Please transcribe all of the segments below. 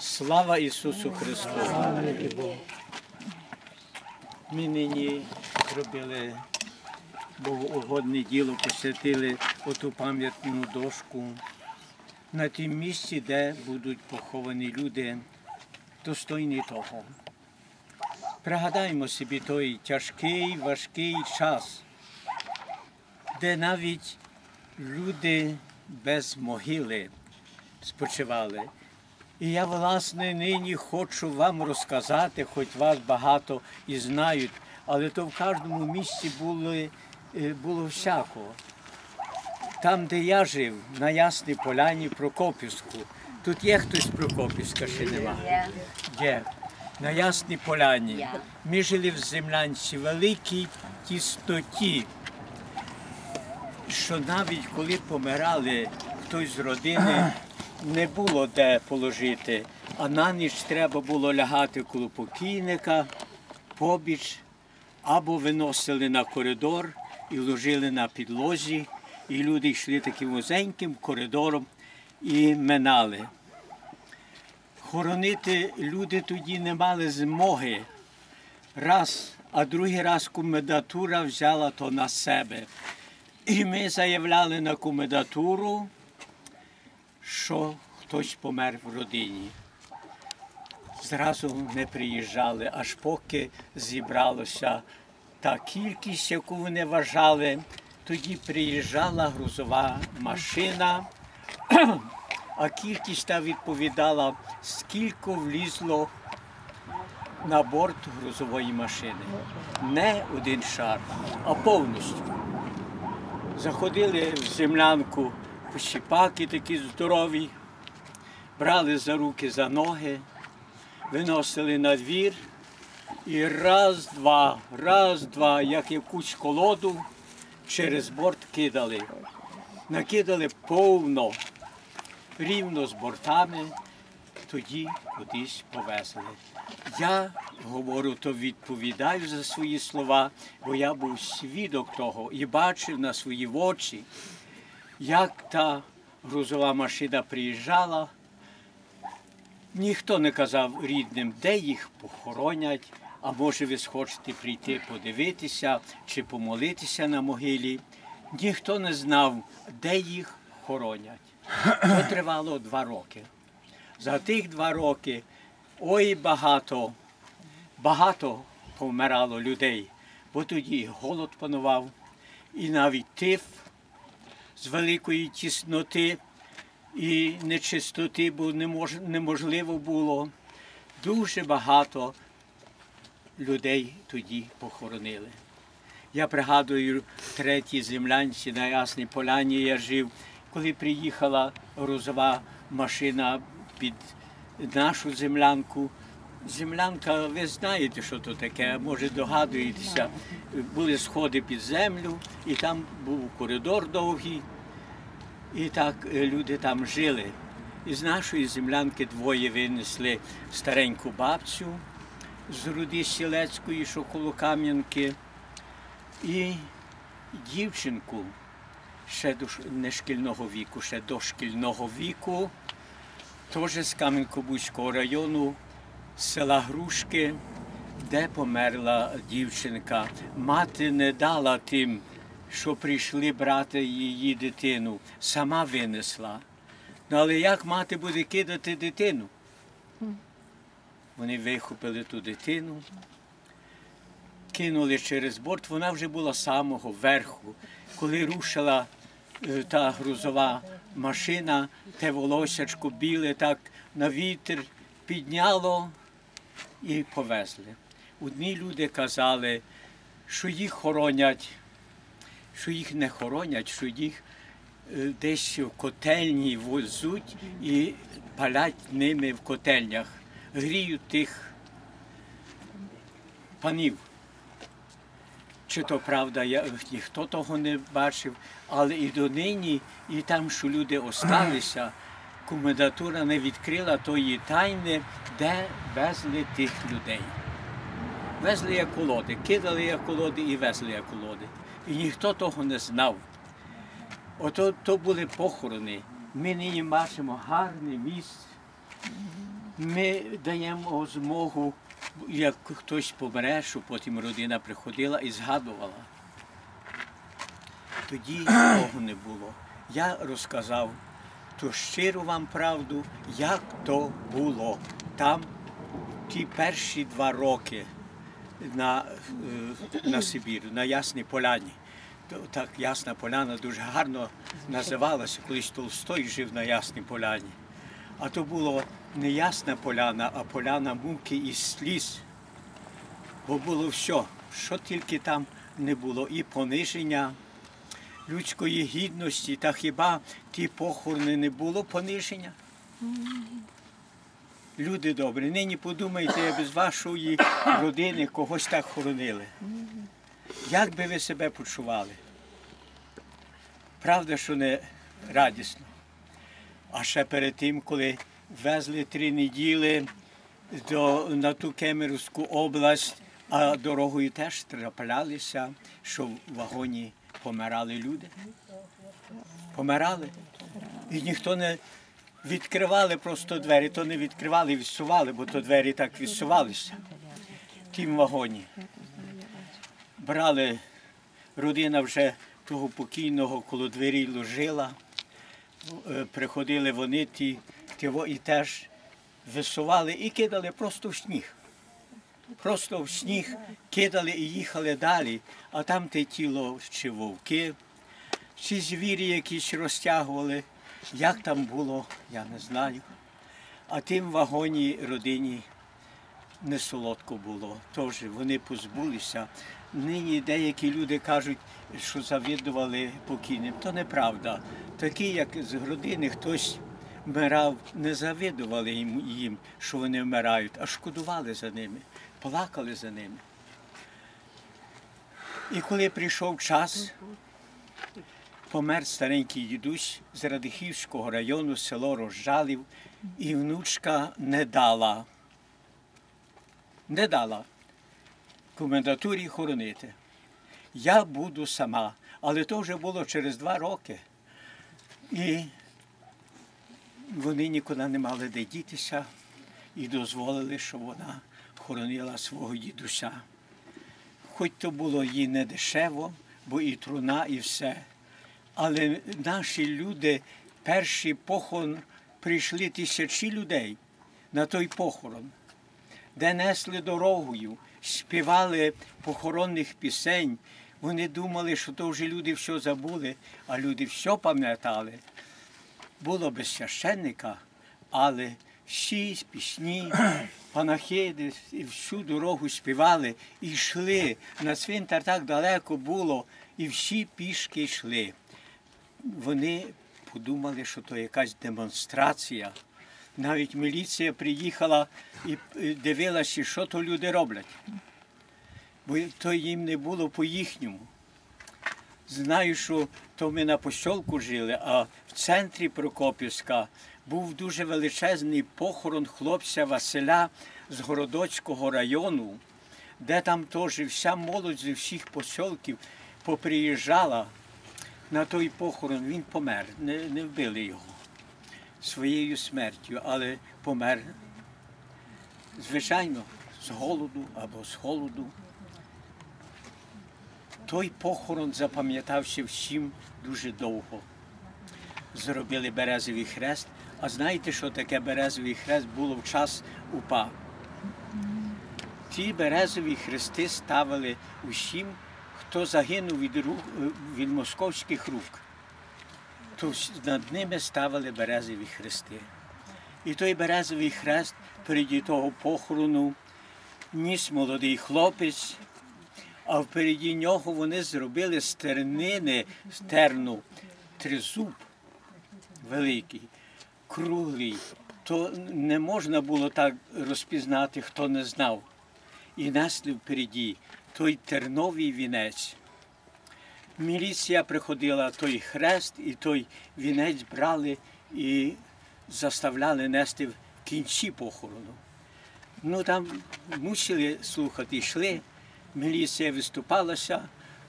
Слава Ісусу Христу! Ми нині зробили богоугодне діло, посвятили оту пам'ятну дошку на тім місці, де будуть поховані люди, достойні того. Пригадаємо собі той тяжкий, важкий час, де навіть люди без могили спочивали. І я, власне, нині хочу вам розказати, хоч вас багато і знають, але то в кожному місці були, е, було всякого. Там, де я жив, на Ясній Поляні, Прокопівську. Тут є хтось з Прокопівська ще нема. Є. На Ясній Поляні. Ми жили в землянці великій тісноті, що навіть коли помирали хтось з родини, не було де положити, а на ніч треба було лягати коло покійника, побіч, або виносили на коридор і ложили на підлозі, і люди йшли таким вузеньким коридором і минали. Хоронити люди тоді не мали змоги. Раз, а другий раз комендатура взяла то на себе. І ми заявляли на комендатуру, що хтось помер в родині. Зразу не приїжджали, аж поки зібралося та кількість, яку вони вважали, тоді приїжджала грузова машина, а кількість та відповідала, скільки влізло на борт грузової машини. Не один шар, а повністю. Заходили в землянку пощіпаки такі здорові, брали за руки, за ноги, виносили на двір і раз, два, раз, два, як якусь колоду через борт кидали. Накидали повно, рівно з бортами, тоді кудись повезли. Я говорю, то відповідаю за свої слова, бо я був свідок того і бачив на свої очі, як та грузова машина приїжджала. Ніхто не казав рідним, де їх похоронять, а може ви схочете прийти подивитися чи помолитися на могилі. Ніхто не знав, де їх хоронять. Це тривало два роки. За тих два роки ой багато, багато повмирало людей, бо тоді голод панував, і навіть тиф з великої тісноти і нечистоти, бо немож- неможливо було. Дуже багато людей тоді похоронили. Я пригадую третій землянці на Ясній Поляні я жив, коли приїхала грузова машина під нашу землянку. Землянка, ви знаєте, що то таке, може догадуєтеся. Були сходи під землю, і там був коридор довгий, і так е, люди там жили. І з нашої землянки двоє винесли стареньку бабцю з руди Сілецької, що коло Кам'янки, і дівчинку ще до не шкільного віку, ще до шкільного віку, теж з Кам'янко-Бузького району, села Грушки, де померла дівчинка. Мати не дала тим, що прийшли брати її дитину, сама винесла. Ну але як мати буде кидати дитину? Вони вихопили ту дитину, кинули через борт. Вона вже була самого верху. Коли рушила е, та грузова машина, те волосячко біле так на вітер підняло і повезли. Одні люди казали, що їх хоронять, що їх не хоронять, що їх е, десь в котельні возуть і палять ними в котельнях, гріють тих панів. Чи то правда, я, ніхто того не бачив, але і донині, і там, що люди осталися, комендатура не відкрила тої тайни, де везли тих людей. Везли як колоди, кидали як колоди і везли як колоди. І ніхто того не знав. Ото то були похорони. Ми нині бачимо гарне місце. Ми даємо змогу, як хтось помре, щоб потім родина приходила і згадувала. Тоді того не було. Я розказав ту щиру вам правду, як то було там ті перші два роки на, е, на Сибіру, на Ясній Поляні. Так Ясна Поляна дуже гарно називалася, колись Толстой жив на Ясній Поляні. А то було не Ясна Поляна, а поляна муки і сліз. Бо було все, що тільки там не було, і пониження людської гідності, та хіба ті похорони не було пониження? Люди добрі, нині подумайте, без вашої родини когось так хоронили. Як би ви себе почували? Правда, що не радісно. А ще перед тим, коли везли три неділі до, на ту Кемерівську область, а дорогою теж траплялися, що в вагоні помирали люди. Помирали. І ніхто не відкривали просто двері, то не відкривали, відсували, бо то двері так відсувалися в тім вагоні. Брали родина вже того покійного коло двері ложила. Е, Приходили вони ті, ті і теж висували і кидали просто в сніг. Просто в сніг кидали і їхали далі, а там те тіло чи вовки, чи звірі якісь розтягували. Як там було, я не знаю. А тим вагоні родині не солодко було. Тож вони позбулися. Нині деякі люди кажуть, що завідували покійним. То неправда. Такі, як з родини хтось вмирав, не завидували їм, що вони вмирають, а шкодували за ними, плакали за ними. І коли прийшов час, помер старенький дідусь з Радихівського району, село Розжалів, і внучка не дала. Не дала комендатурі хоронити. Я буду сама, але то вже було через два роки. І вони нікуди не мали де дітися і дозволили, щоб вона хоронила свого дідуся. Хоч то було їй не дешево, бо і труна, і все. Але наші люди, перший похорон, прийшли тисячі людей на той похорон, де несли дорогою, співали похоронних пісень. Вони думали, що то вже люди все забули, а люди все пам'ятали. Було без священника, але всі пісні, панахиди і всю дорогу співали і йшли. На цвинтар так далеко було, і всі пішки йшли. Вони подумали, що то якась демонстрація. Навіть міліція приїхала і дивилася, що то люди роблять. Бо то їм не було по-їхньому. Знаю, що то ми на посілку жили, а в центрі Прокопівська був дуже величезний похорон хлопця Василя з Городоцького району, де там теж вся молодь зі всіх посілків поприїжджала на той похорон. Він помер, не, не вбили його своєю смертю, але помер, звичайно, з голоду або з холоду. Той похорон запам'ятався всім дуже довго. Зробили березовий хрест. А знаєте, що таке березовий хрест було в час УПА? Ті березові хрести ставили усім, хто загинув від, ру- від московських рук. То над ними ставили березові хрести. І той березовий хрест переді того похорону ніс молодий хлопець, а впереді нього вони зробили з тернини, стерну, тризуб великий, круглий. То не можна було так розпізнати, хто не знав. І несли впереді той терновий вінець. Міліція приходила, той хрест і той вінець брали і заставляли нести в кінці похорону. Ну там мусили слухати, йшли. Міліція виступалася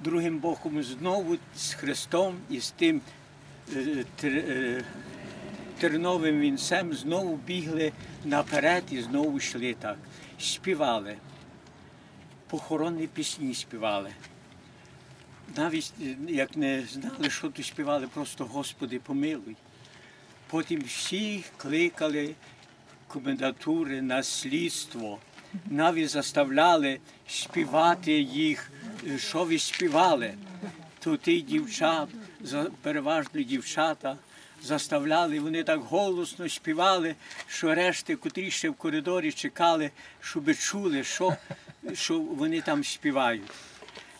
другим боком знову з Христом і з тим е, е, терновим вінцем знову бігли наперед і знову йшли так. Співали. Похоронні пісні співали. Навіть е, як не знали, що то співали, просто Господи помилуй. Потім всі кликали комендатури на слідство, навіть заставляли співати їх, е, що ви співали. То ті дівчат, переважно дівчата, заставляли, вони так голосно співали, що решти, котрі ще в коридорі чекали, щоб чули, що, що вони там співають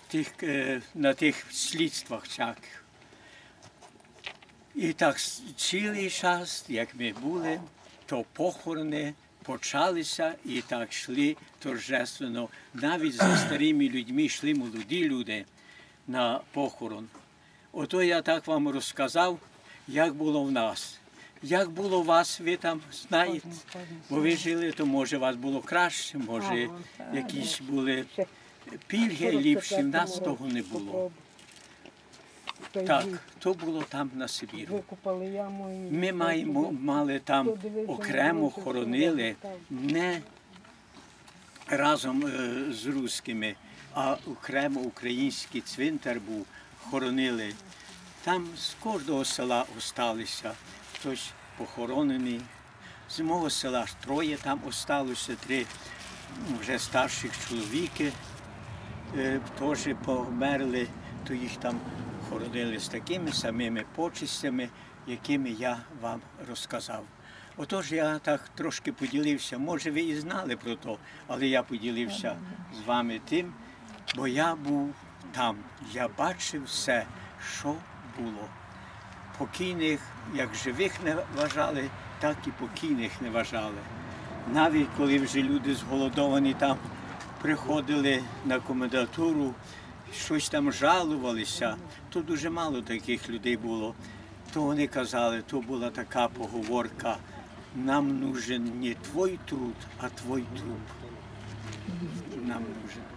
тих, е, на тих слідствах всяких. І так цілий час, як ми були, то похорони почалися і так йшли торжественно. Навіть за старими людьми йшли молоді люди на похорон. Ото я так вам розказав, як було в нас. Як було у вас, ви там знаєте, бо ви жили, то може у вас було краще, може якісь були пільги ліпші, в нас того не було. Так, то було там на Сибіру. Ми маємо, мали там окремо хоронили не разом е, з руськими, а окремо український цвинтар був, хоронили. Там з кожного села осталися, хтось похоронений. З мого села ж троє там осталося, три вже старших чоловіки е, теж померли, то їх там хоронили з такими самими почестями, якими я вам розказав. Отож я так трошки поділився. Може, ви і знали про то, але я поділився з вами тим, бо я був там, я бачив все, що було. Покійних, як живих не вважали, так і покійних не вважали. Навіть коли вже люди зголодовані там приходили на комендатуру, щось там жалувалися, то дуже мало таких людей було. То вони казали, то була така поговорка, нам нужен не твій труд, а твій труп. Нам нужен.